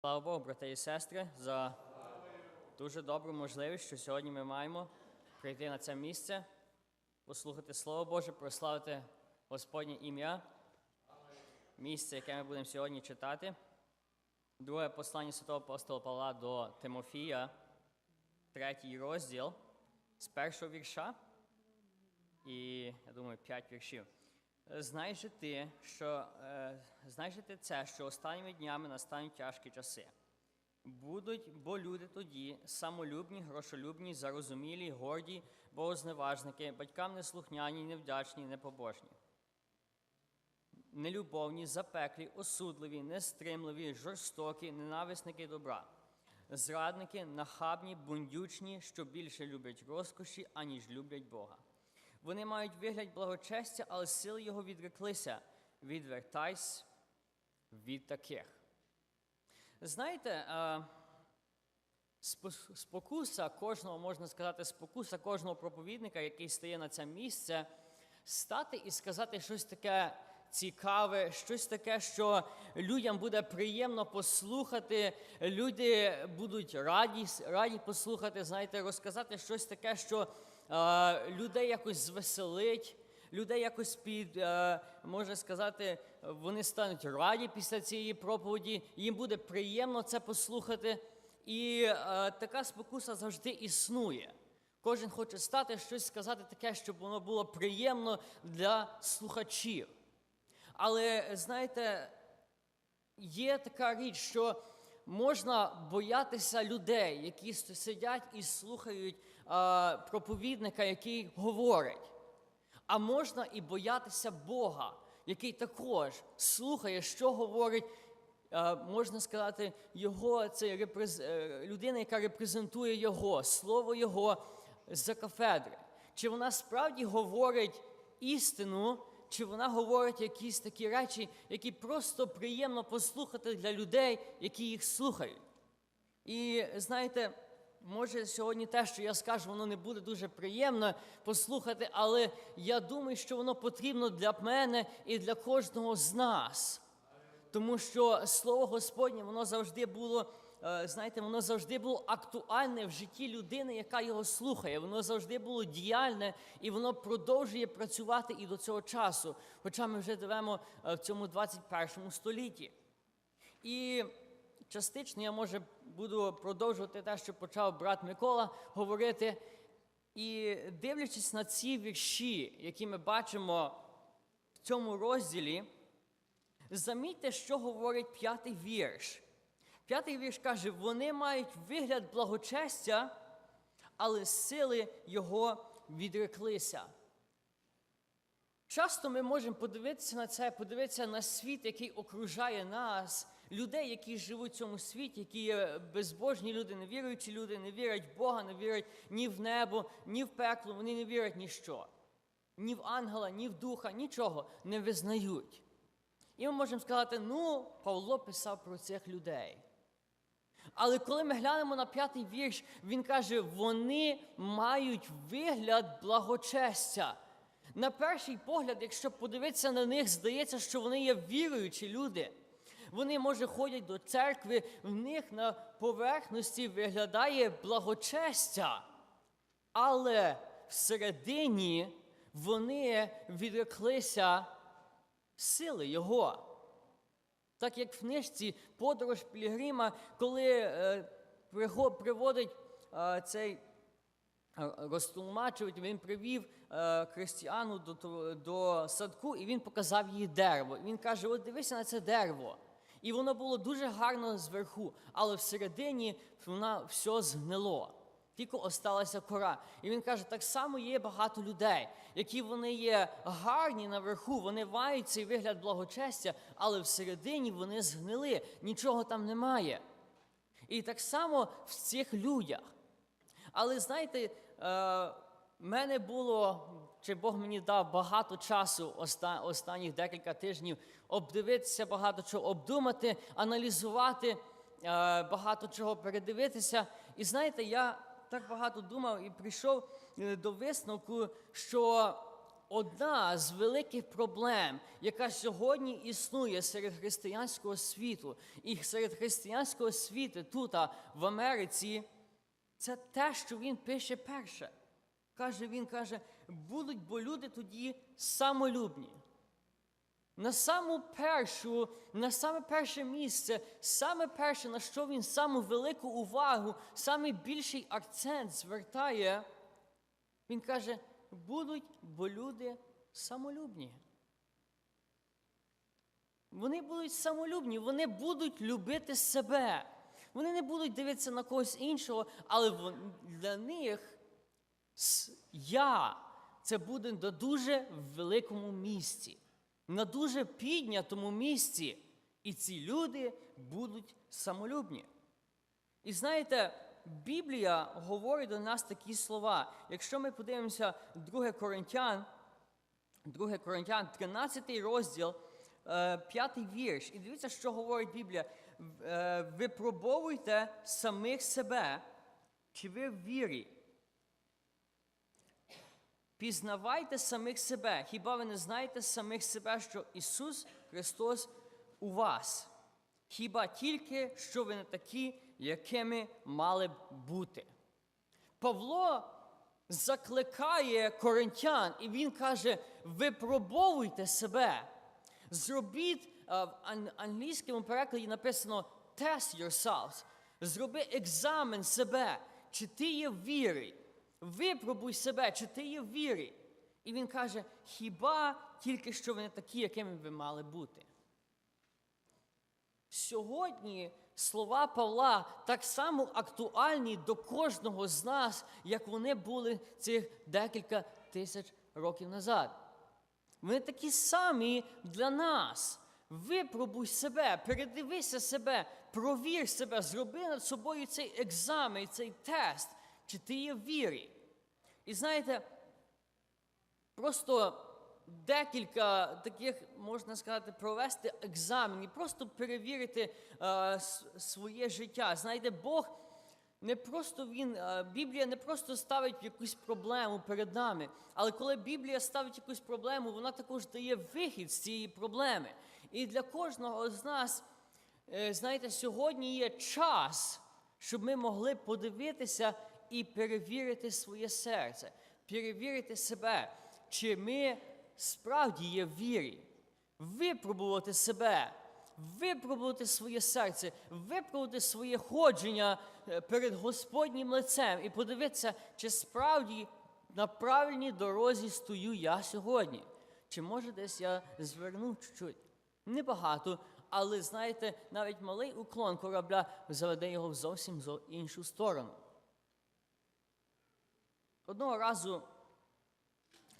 Слава Богу, брати і сестри, за дуже добру можливість, що сьогодні ми маємо прийти на це місце, послухати Слово Боже, прославити Господнє ім'я, місце, яке ми будемо сьогодні читати. Друге послання святого апостола Павла до Тимофія, третій розділ з першого вірша. І я думаю, п'ять віршів. Знаєш же ти, що е, знаєш же ти це, що останніми днями настануть тяжкі часи. Будуть, бо люди тоді самолюбні, грошолюбні, зарозумілі, горді, богозневажники, батькам неслухняні, невдячні, непобожні. Нелюбовні, запеклі, осудливі, нестримливі, жорстокі, ненависники добра, зрадники, нахабні, бундючні, що більше люблять розкоші, аніж люблять Бога. Вони мають вигляд благочестя, але сили його відреклися. Відвертайся від таких. Знаєте, е, спокуса кожного, можна сказати, спокуса кожного проповідника, який стає на це місце, стати і сказати щось таке цікаве, щось таке, що людям буде приємно послухати, люди будуть раді, раді послухати, знаєте, розказати щось таке, що людей якось звеселить. Людей якось під, е, можна сказати, вони стануть раді після цієї проповіді, їм буде приємно це послухати. І е, така спокуса завжди існує. Кожен хоче стати щось сказати таке, щоб воно було приємно для слухачів. Але знаєте, є така річ, що можна боятися людей, які сидять і слухають проповідника, який говорить. А можна і боятися Бога, який також слухає, що говорить, е, можна сказати, його це репрез... е, людина, яка репрезентує його, слово Його за кафедри. Чи вона справді говорить істину, чи вона говорить якісь такі речі, які просто приємно послухати для людей, які їх слухають. І знаєте, може сьогодні те, що я скажу, воно не буде дуже приємно послухати, але я думаю, що воно потрібно для мене і для кожного з нас. Тому що слово Господнє, воно завжди було, е, знаєте, воно завжди було актуальне в житті людини, яка його слухає. Воно завжди було діяльне і воно продовжує працювати і до цього часу. Хоча ми вже живемо е, в цьому 21 столітті. І частично я може буду продовжувати те, що почав брат Микола говорити. І дивлячись на ці вірші, які ми бачимо в цьому розділі, замітьте, що говорить п'ятий вірш. П'ятий вірш каже: вони мають вигляд благочестя, але сили його відреклися. Часто ми можемо подивитися на це, подивитися на світ, який окружає нас, людей, які живуть в цьому світі, які є безбожні люди, невіруючі люди, не вірять в Бога, не вірять ні в небо, ні в пекло, вони не вірять ні в що. Ні в ангела, ні в духа, нічого не визнають. І ми можемо сказати, ну, Павло писав про цих людей. Але коли ми глянемо на п'ятий вірш, він каже, вони мають вигляд благочестя. На перший погляд, якщо подивитися на них, здається, що вони є віруючі люди. Вони, може, ходять до церкви, в них на поверхності виглядає благочестя. Але всередині вони відреклися сили Його. Так як в книжці Подорож Пілігрима, коли е, приводить е, цей е, він привів е, християну до, до садку, і він показав їй дерево. Він каже: от дивися на це дерево. І воно було дуже гарно зверху, але всередині вона все згнило. Тільки осталася кора. І він каже: так само є багато людей, які вони є гарні наверху, вони мають цей вигляд благочестя, але всередині вони згнили, нічого там немає. І так само в цих людях. Але знаєте, е, в мене було, чи Бог мені дав багато часу оста- останніх декілька тижнів обдивитися багато чого, обдумати, аналізувати, е, багато чого передивитися. І знаєте, я так багато думав і прийшов е, до висновку, що одна з великих проблем, яка сьогодні існує серед християнського світу, і серед християнського світу тут, в Америці, це те, що він пише перше. Каже, він каже, будуть бо люди тоді самолюбні. На саму першу, на саме перше місце, саме перше, на що він саму велику увагу, саме більший акцент звертає, він каже, будуть бо люди самолюбні. Вони будуть самолюбні, вони будуть любити себе. Вони не будуть дивитися на когось іншого, але для них я це буде на дуже великому місці, на дуже піднятому місці. І ці люди будуть самолюбні. І знаєте, Біблія говорить до нас такі слова. Якщо ми подивимося 2 Коринтян, 2 Коринтян, 13 розділ, 5 вірш. І дивіться, що говорить Біблія. Е, Випробовуйте самих себе, чи ви в вірі. Пізнавайте самих себе. Хіба ви не знаєте самих себе, що Ісус Христос у вас? Хіба тільки, що ви не такі, якими мали б бути? Павло закликає коринтян, і він каже: випробовуйте себе. Зробіть в англійському перекладі написано test yourselves. Зроби екзамен себе, чи ти є в вірі. Випробуй себе, чи ти є в вірі. І він каже: хіба тільки що ви не такі, якими ви мали бути? Сьогодні слова Павла так само актуальні до кожного з нас, як вони були цих декілька тисяч років назад. Вони такі самі для нас. Випробуй себе, передивися себе, провір себе, зроби над собою цей екзамен, цей тест, чи ти є в вірі. І знаєте, просто декілька таких, можна сказати, провести екзаменів, просто перевірити е, своє життя. Знаєте, Бог не просто він, е, Біблія не просто ставить якусь проблему перед нами, але коли Біблія ставить якусь проблему, вона також дає вихід з цієї проблеми. І для кожного з нас, е, знаєте, сьогодні є час, щоб ми могли подивитися і перевірити своє серце, перевірити себе, чи ми справді є в вірі, випробувати себе, випробувати своє серце, випробувати своє ходження е, перед Господнім лицем і подивитися, чи справді на правильній дорозі стою я сьогодні. Чи може десь я звернув чуть-чуть? Небагато, але знаєте, навіть малий уклон корабля заведе його в зовсім зо- іншу сторону. Одного разу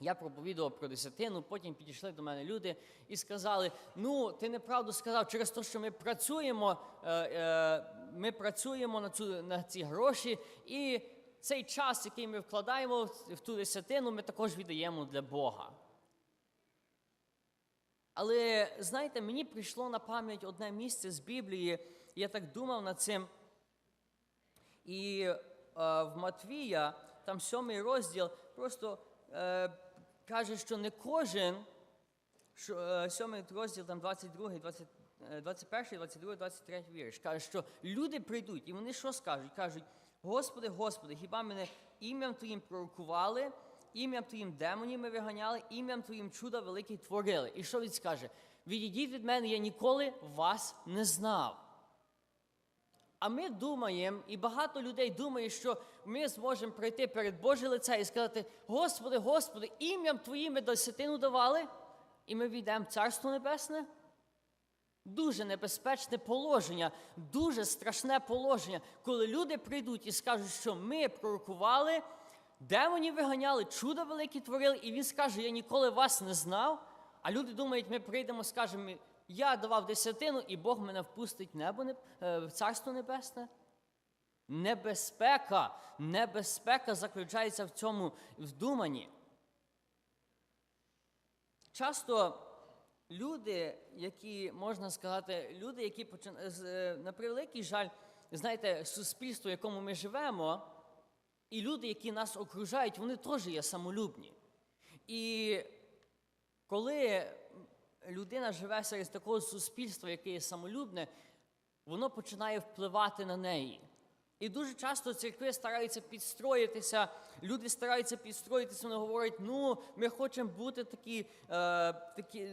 я проповідував про десятину, потім підійшли до мене люди і сказали: ну, ти неправду сказав, через те, що ми працюємо, е, е, ми працюємо на, цю, на ці гроші, і цей час, який ми вкладаємо в ту десятину, ми також віддаємо для Бога. Але знаєте, мені прийшло на пам'ять одне місце з Біблії, я так думав над цим. І в Матвія, там сьомий розділ, просто е, каже, що не кожен, е, сьомий розділ, там 22, 20, е, 21, 22, 23 вірш, каже, що люди прийдуть, і вони що скажуть? Кажуть, Господи, Господи, хіба мене ім'ям Твоїм пророкували, ім'ям Твоїм демонів ми виганяли, ім'ям Твоїм чуда великі творили. І що він скаже? Відійдіть від мене, я ніколи вас не знав. А ми думаємо, і багато людей думає, що ми зможемо прийти перед Боже лице і сказати: Господи, Господи, ім'ям Твоїм ми десятину давали, і ми війдемо в Царство Небесне. Дуже небезпечне положення, дуже страшне положення, коли люди прийдуть і скажуть, що ми пророкували, демонів виганяли, чудо великі творили, і він скаже, я ніколи вас не знав. А люди думають, ми прийдемо, скажемо, я давав десятину, і Бог мене впустить небо е, в царство небесне. Небезпека, небезпека заключається в цьому вдуманні. Часто люди, які можна сказати, люди, які е, на превеликий жаль, знаєте, суспільство, в якому ми живемо, і люди, які нас окружають, вони теж є самолюбні. І Коли людина живе серед такого суспільства, яке є самолюбне, воно починає впливати на неї. І дуже часто церкви стараються підстроїтися, люди стараються підстроїтися, вони говорять, ну, ми хочемо бути такі, е, такі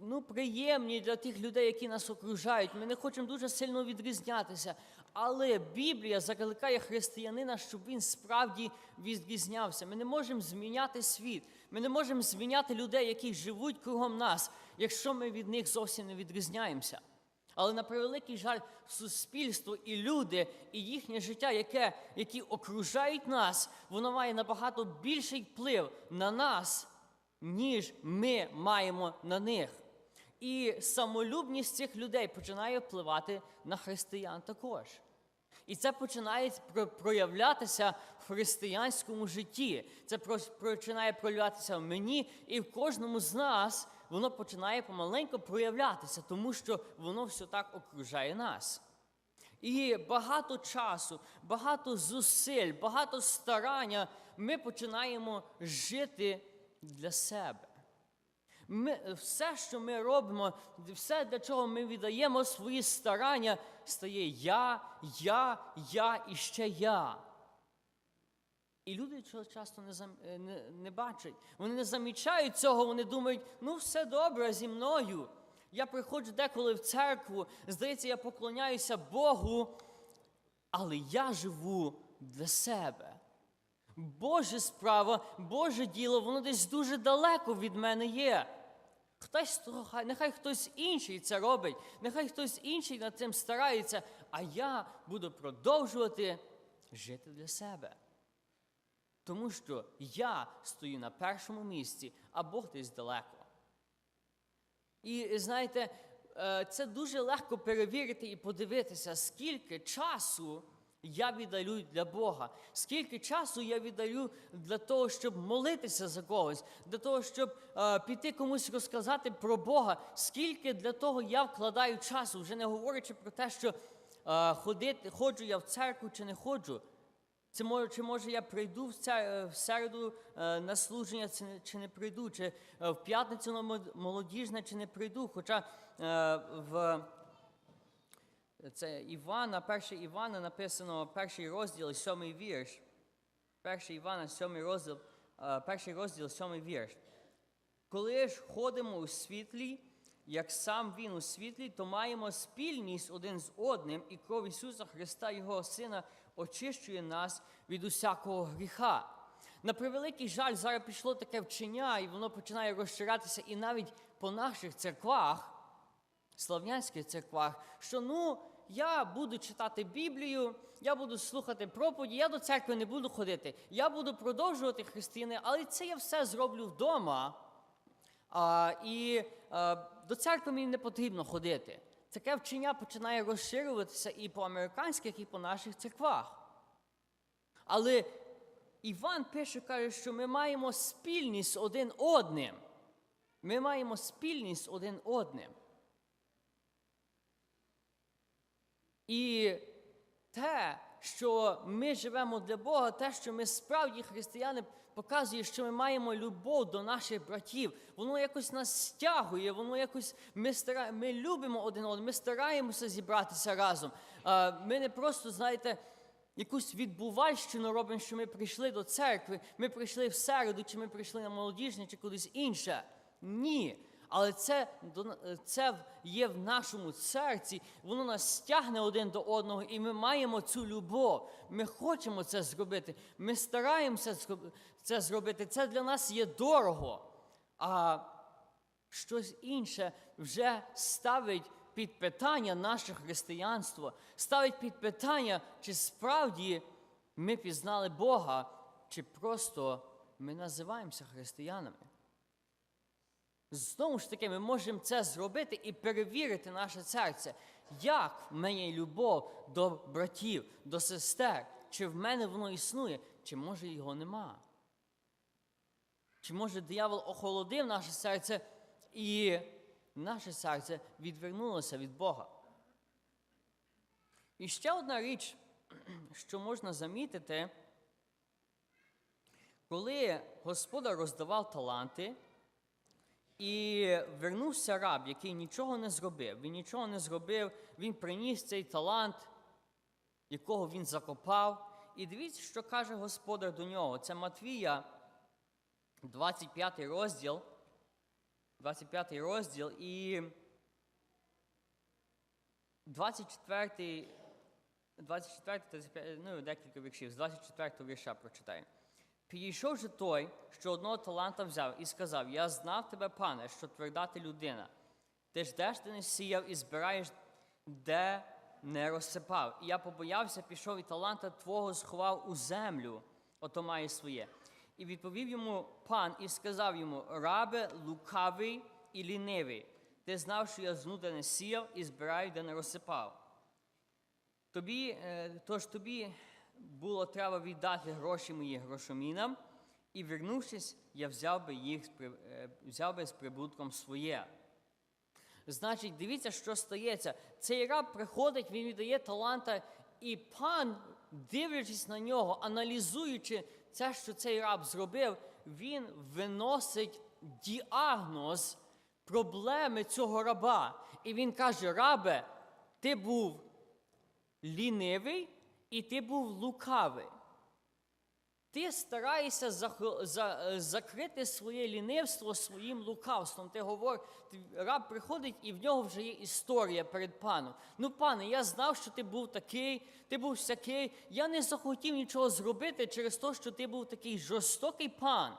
ну, приємні для тих людей, які нас окружають. Ми не хочемо дуже сильно відрізнятися. Але Біблія закликає християнина, щоб він справді відрізнявся. Ми не можемо зміняти світ. Ми не можемо зміняти людей, які живуть кругом нас, якщо ми від них зовсім не відрізняємося. Але на превеликий жаль, суспільство і люди, і їхнє життя, яке, які окружають нас, воно має набагато більший вплив на нас, ніж ми маємо на них. І самолюбність цих людей починає впливати на християн також. І це починає проявлятися в християнському житті. Це починає проявлятися в мені і в кожному з нас. Воно починає помаленьку проявлятися, тому що воно все так окружає нас. І багато часу, багато зусиль, багато старання ми починаємо жити для себе. Ми, все, що ми робимо, все, для чого ми віддаємо свої старання, стає я, я, я і ще я. І люди цього часто не, зам- е, не, не бачать. Вони не замічають цього, вони думають, ну все добре зі мною. Я приходжу деколи в церкву, здається, я поклоняюся Богу, але я живу для себе. Боже справа, Боже діло, воно десь дуже далеко від мене є. Хтось, нехай хтось інший це робить, нехай хтось інший над цим старається, а я буду продовжувати жити для себе. Тому що я стою на першому місці, а Бог десь далеко. І знаєте, е, це дуже легко перевірити і подивитися, скільки часу я віддаю для Бога, скільки часу я віддаю для того, щоб молитися за когось, для того, щоб е, піти комусь розказати про Бога, скільки для того я вкладаю часу, вже не говорячи про те, що е, ходити, ходжу я в церкву чи не ходжу. Це може, чи може я прийду в, ця, в середу е, на служення, чи не, чи не прийду, чи е, в п'ятницю на молодіжне, чи не прийду. Хоча е, в це Івана, перше Івана написано перший розділ, сьомий вірш. Перший Івана, сьомий розділ, е, перший розділ, сьомий вірш. Коли ж ходимо у світлі, як сам Він у світлі, то маємо спільність один з одним, і кров Ісуса Христа, Його Сина, очищує нас від усякого гріха. На превеликий жаль, зараз пішло таке вчення, і воно починає розширятися і навіть по наших церквах, слав'янських церквах, що ну, я буду читати Біблію, я буду слухати проповіді, я до церкви не буду ходити, я буду продовжувати християни, але це я все зроблю вдома. А, і а, до церкви мені не потрібно ходити. Таке вчення починає розширюватися і по американських, і по наших церквах. Але Іван пише, каже, що ми маємо спільність один одним. Ми маємо спільність один одним. І те, що ми живемо для Бога, те, що ми справді християни, показує, що ми маємо любов до наших братів. Воно якось нас стягує, воно якось ми стара... ми любимо один одного, ми стараємося зібратися разом. Ми не просто, знаєте, якусь відбувальщину робимо, що ми прийшли до церкви, ми прийшли в середу, чи ми прийшли на молодіжне, чи кудись інше. Ні. Але це, це є в нашому серці, воно нас стягне один до одного, і ми маємо цю любов. Ми хочемо це зробити. Ми стараємося це зробити. Це для нас є дорого. А щось інше вже ставить під питання наше християнство, ставить під питання, чи справді ми пізнали Бога, чи просто ми називаємося християнами. Знову ж таки, ми можемо це зробити і перевірити наше серце, як в мене любов до братів, до сестер, чи в мене воно існує, чи може його нема. Чи може диявол охолодив наше серце і наше серце відвернулося від Бога? І ще одна річ, що можна замітити, коли Господа роздавав таланти, І вернувся раб, який нічого не зробив. Він нічого не зробив, він приніс цей талант, якого він закопав. І дивіться, що каже господар до нього. Це Матвія, 25 розділ. 25 розділ і 24, 24 35, ну, декілька віршів, з 24 вірша прочитаю. Підійшов же той, що одного таланта взяв, і сказав: Я знав тебе, пане, що тверда ти людина. Ти ждеш, ти не сіяв і збираєш, де не розсипав. І я побоявся, пішов і таланта твого сховав у землю, ото має своє. І відповів йому пан і сказав йому: Рабе, лукавий і лінивий. Ти знав, що я знута не сіяв і збираю, де не розсипав. Тобі, е, тож тобі було треба віддати гроші мої грошомінам, і вернувшись, я взяв би їх е, взяв би з прибутком своє. Значить, дивіться, що стається. Цей раб приходить, він віддає таланта, і пан, дивлячись на нього, аналізуючи це, що цей раб зробив, він виносить діагноз проблеми цього раба. І він каже: рабе, ти був лінивий і ти був лукавий. Ти стараєшся закрити своє лінивство своїм лукавством. Ти говориш, раб приходить і в нього вже є історія перед паном. Ну, пане, я знав, що ти був такий, ти був всякий. Я не захотів нічого зробити через те, що ти був такий жорстокий пан.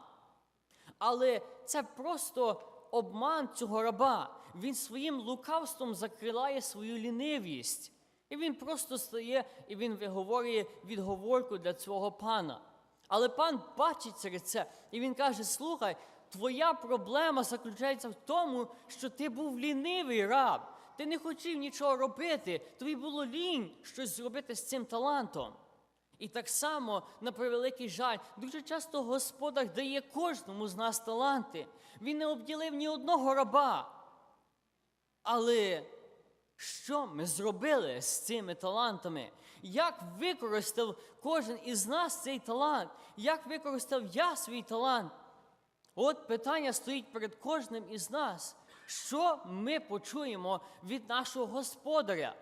Але це просто обман цього раба. Він своїм лукавством закриває свою лінивість. І він просто стає і він виговорює відговорку для цього пана. Але пан бачить через це, і він каже: слухай, твоя проблема заключається в тому, що ти був лінивий раб. Ти не хотів нічого робити, тобі було лінь щось зробити з цим талантом. І так само, на превеликий жаль, дуже часто Господар дає кожному з нас таланти. Він не обділив ні одного раба. Але що ми зробили з цими талантами? Як використав кожен із нас цей талант? Як використав я свій талант? От питання стоїть перед кожним із нас. Що ми почуємо від нашого господаря?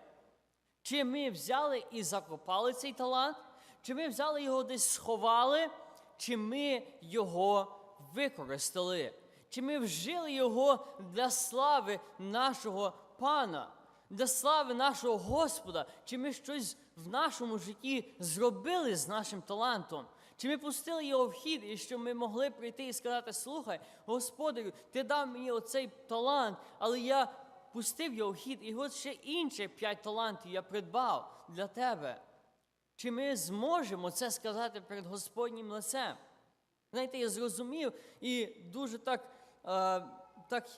Чи ми взяли і закопали цей талант, чи ми взяли його десь сховали, чи ми його використали, чи ми вжили його для слави нашого пана, для слави нашого Господа, чи ми щось в нашому житті зробили з нашим талантом? Чи ми пустили його в хід, і щоб ми могли прийти і сказати: слухай, Господарю, ти дав мені оцей талант, але я пустив його в хід, і от ще інші п'ять талантів я придбав для тебе. Чи ми зможемо це сказати перед Господнім лицем? Знаєте, я зрозумів і дуже так, е, так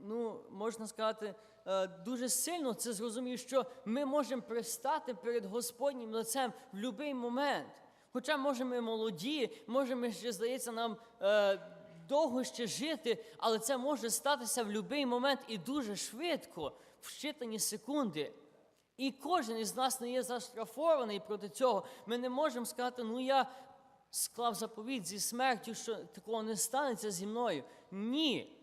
ну, можна сказати, е, дуже сильно це зрозумів, що ми можемо пристати перед Господнім лицем в будь-який момент. Хоча, може, ми молоді, може, ми ще, здається, нам е, довго ще жити, але це може статися в будь-який момент і дуже швидко, в щитані секунди. І кожен із нас не є заштрафований проти цього. Ми не можемо сказати, ну я склав заповідь зі смертю, що такого не станеться зі мною. Ні.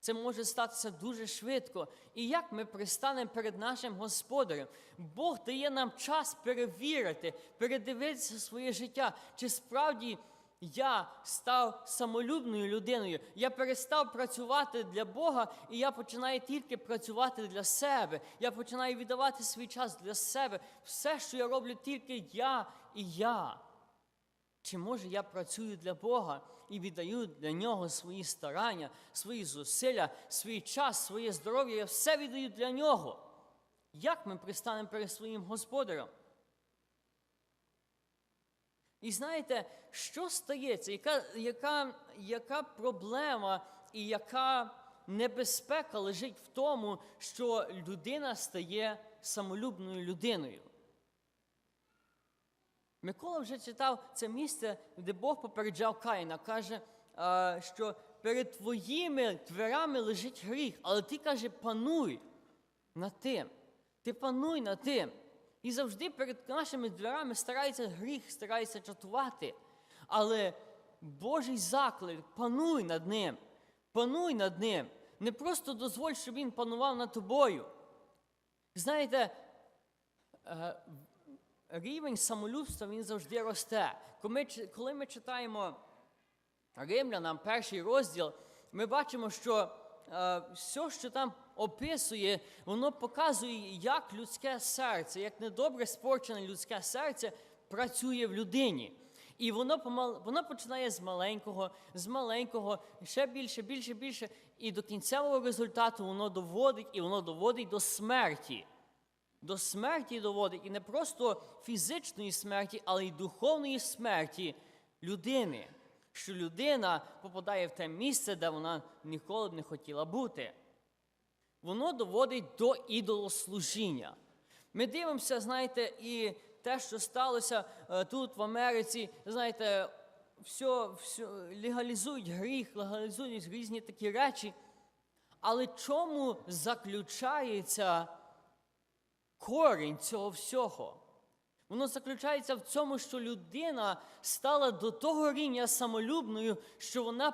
Це може статися дуже швидко. І як ми пристанемо перед нашим Господарем? Бог дає нам час перевірити, передивитися своє життя, чи справді я став самолюбною людиною. Я перестав працювати для Бога, і я починаю тільки працювати для себе. Я починаю віддавати свій час для себе. Все, що я роблю, тільки я і я. Чи може я працюю для Бога і віддаю для нього свої старання, свої зусилля, свій час, своє здоров'я, я все віддаю для нього. Як ми пристанемо перед своїм господарем? І знаєте, що стається? Яка, яка, яка проблема і яка небезпека лежить в тому, що людина стає самолюбною людиною? Микола вже читав це місце, де Бог попереджав Каїна, каже, що перед твоїми дверами лежить гріх, але ти каже, пануй над тим. Ти пануй над тим. І завжди перед нашими дверами старається гріх, старається чатувати. Але Божий заклик, пануй над ним. Пануй над ним. Не просто дозволь, щоб він панував над тобою. Знаєте, е, рівень самолюбства він завжди росте. Коли ми, читаємо Римлянам перший розділ, ми бачимо, що е, все, що там описує, воно показує, як людське серце, як недобре спорчене людське серце працює в людині. І воно помал, воно починає з маленького, з маленького, ще більше, більше, більше, і до кінцевого результату воно доводить, і воно доводить до смерті. До смерті доводить, і не просто фізичної смерті, але й духовної смерті людини. Що людина попадає в те місце, де вона ніколи б не хотіла бути. Воно доводить до ідолослужіння. Ми дивимося, знаєте, і те, що сталося е, тут, в Америці, знаєте, все, все легалізують гріх, легалізують різні такі речі. Але чому заключається корінь цього всього? Воно заключається в цьому, що людина стала до того рівня самолюбною, що вона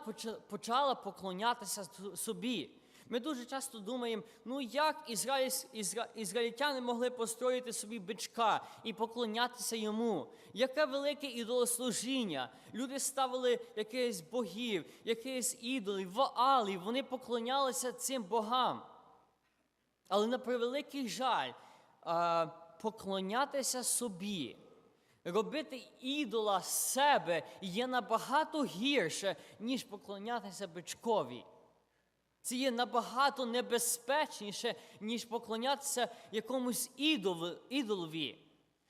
почала поклонятися собі. Ми дуже часто думаємо, ну як ізраїльсь- ізра- ізраїльтяни могли построїти собі бичка і поклонятися йому? Яке велике ідолослужіння? Люди ставили якихось богів, якихось ідолів, ваалів, вони поклонялися цим богам. Але на превеликий жаль, поклонятися собі, робити ідола себе є набагато гірше, ніж поклонятися бичкові. Це є набагато небезпечніше, ніж поклонятися якомусь ідолові.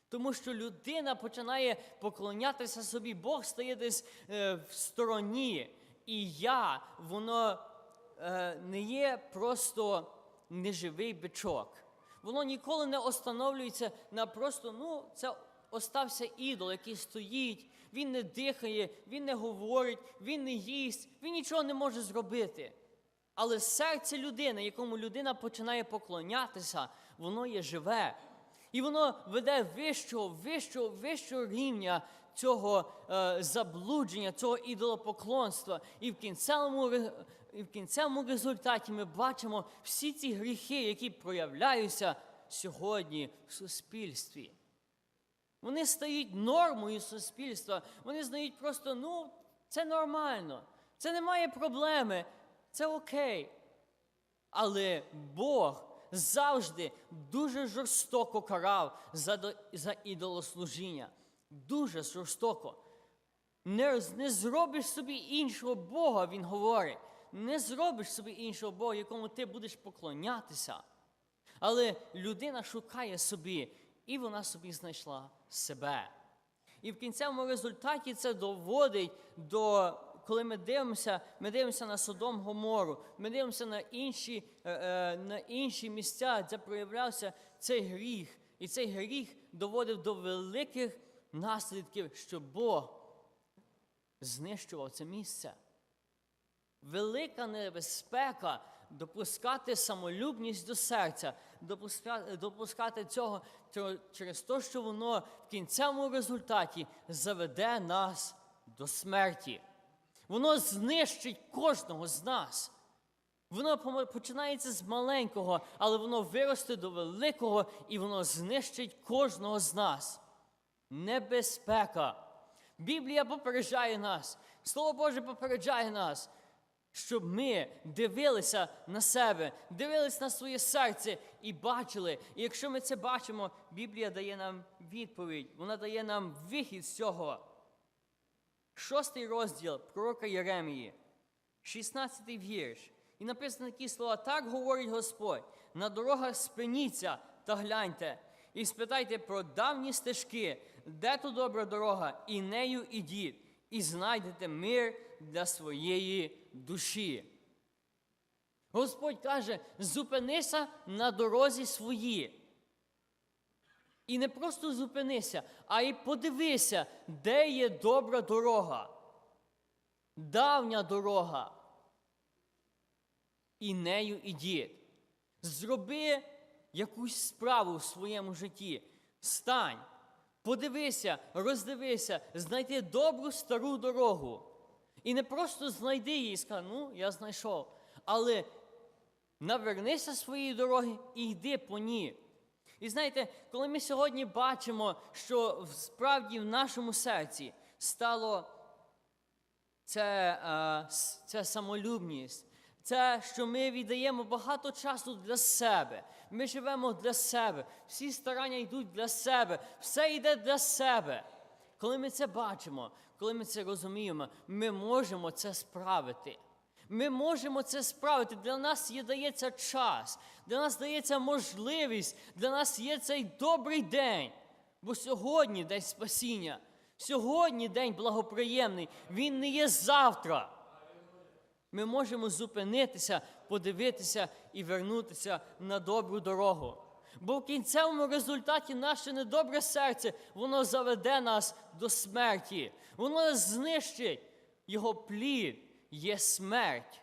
Тому що людина починає поклонятися собі, Бог стає десь е, в стороні. І я, воно е, не є просто неживий бичок. Воно ніколи не остановлюється на просто, ну, це остався ідол, який стоїть, він не дихає, він не говорить, він не їсть, він нічого не може зробити. Але серце людини, якому людина починає поклонятися, воно є живе. І воно веде вищого, вищого, вищого рівня цього е, заблудження, цього ідолопоклонства. І в кінцевому, і в кінцевому результаті ми бачимо всі ці гріхи, які проявляються сьогодні в суспільстві. Вони стають нормою суспільства. Вони знають просто, ну, це нормально, це немає проблеми, це окей. Але Бог завжди дуже жорстоко карав за, за ідолослужіння. Дуже жорстоко. Не, не зробиш собі іншого Бога, він говорить. Не зробиш собі іншого Бога, якому ти будеш поклонятися. Але людина шукає собі, і вона собі знайшла себе. І в кінцевому результаті це доводить до, коли ми дивимося, ми дивимося на Содом Гомору, ми дивимося на інші, е, е, на інші місця, де проявлявся цей гріх. І цей гріх доводив до великих наслідків, що Бог знищував це місце. Велика небезпека допускати самолюбність до серця, допускати, допускати цього через те, що воно в кінцевому результаті заведе нас до смерті. Воно знищить кожного з нас. Воно починається з маленького, але воно виросте до великого і воно знищить кожного з нас. Небезпека. Біблія попереджає нас, Слово Боже попереджає нас, щоб ми дивилися на себе, дивилися на своє серце і бачили. І якщо ми це бачимо, Біблія дає нам відповідь, вона дає нам вихід з цього. Шостий розділ пророка Єремії, 16 вірш. І написано такі слова: так говорить Господь, на дорогах спиніться та гляньте, і спитайте про давні стежки, де то добра дорога, і нею ідіть, і знайдете мир для своєї душі. Господь каже: зупинися на дорозі своїй. І не просто зупинися, а й подивися, де є добра дорога, давня дорога. І нею ідіть. Зроби якусь справу в своєму житті. Стань, подивися, роздивися, знайди добру стару дорогу. І не просто знайди її і скажи, ну, я знайшов. Але навернися своєї дороги і йди по ній. І знаєте, коли ми сьогодні бачимо, що справді в нашому серці стало це, це самолюбність, це, що ми віддаємо багато часу для себе. Ми живемо для себе. Всі старання йдуть для себе, все йде для себе. Коли ми це бачимо, коли ми це розуміємо, ми можемо це справити. Ми можемо це справити. Для нас є дається час, для нас дається можливість, для нас є цей добрий день. Бо сьогодні день спасіння, сьогодні день благоприємний, він не є завтра. Ми можемо зупинитися, подивитися і вернутися на добру дорогу. Бо в кінцевому результаті наше недобре серце, воно заведе нас до смерті. Воно знищить його плід, є смерть.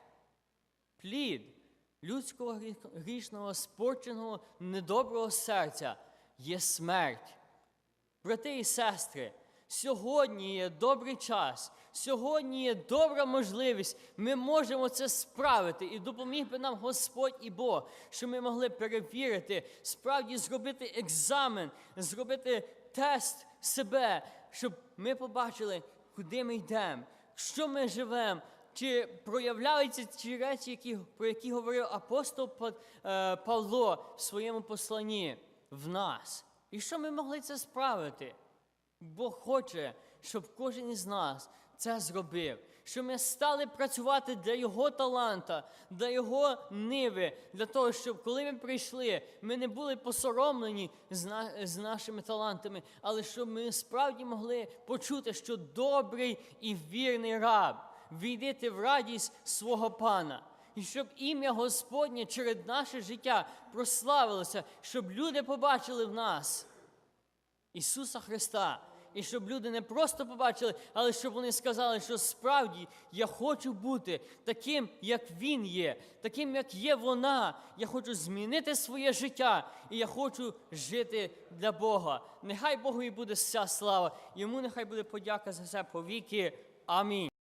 Плід людського грішного, спорченого, недоброго серця є смерть. Брати і сестри, сьогодні є добрий час, сьогодні є добра можливість. Ми можемо це справити. І допоміг би нам Господь і Бог, що ми могли перевірити, справді зробити екзамен, зробити тест себе, щоб ми побачили, куди ми йдемо, що ми живемо. Чи проявляються ті речі, які, про які говорив апостол е, Павло в своєму посланні в нас? І що ми могли це справити? Бог хоче, щоб кожен із нас це зробив, щоб ми стали працювати для Його таланта, для Його ниви, для того, щоб коли ми прийшли, ми не були посоромлені з, нашими талантами, але щоб ми справді могли почути, що добрий і вірний раб, війдете в радість свого пана. І щоб ім'я Господнє через наше життя прославилося, щоб люди побачили в нас. Ісуса Христа. І щоб люди не просто побачили, але щоб вони сказали, що справді я хочу бути таким, як Він є, таким, як є вона. Я хочу змінити своє життя, і я хочу жити для Бога. Нехай Богу і буде вся слава. Йому нехай буде подяка за все повіки. Амінь.